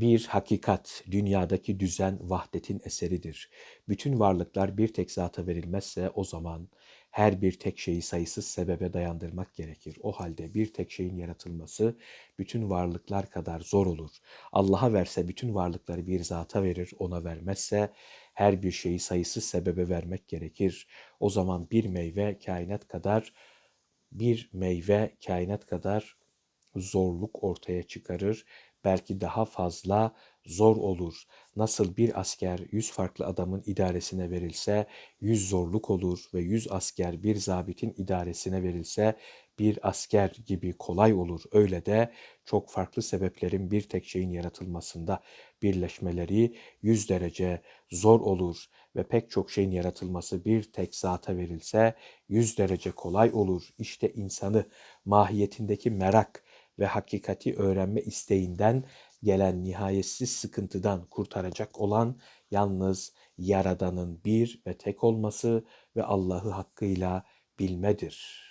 Bir hakikat, dünyadaki düzen vahdetin eseridir. Bütün varlıklar bir tek zata verilmezse o zaman her bir tek şeyi sayısız sebebe dayandırmak gerekir. O halde bir tek şeyin yaratılması bütün varlıklar kadar zor olur. Allah'a verse bütün varlıkları bir zata verir, ona vermezse her bir şeyi sayısız sebebe vermek gerekir. O zaman bir meyve kainat kadar bir meyve kainat kadar zorluk ortaya çıkarır. Belki daha fazla zor olur. Nasıl bir asker yüz farklı adamın idaresine verilse yüz zorluk olur ve yüz asker bir zabitin idaresine verilse bir asker gibi kolay olur. Öyle de çok farklı sebeplerin bir tek şeyin yaratılmasında birleşmeleri yüz derece zor olur ve pek çok şeyin yaratılması bir tek zata verilse yüz derece kolay olur. İşte insanı mahiyetindeki merak ve hakikati öğrenme isteğinden gelen nihayetsiz sıkıntıdan kurtaracak olan yalnız Yaradan'ın bir ve tek olması ve Allah'ı hakkıyla bilmedir.''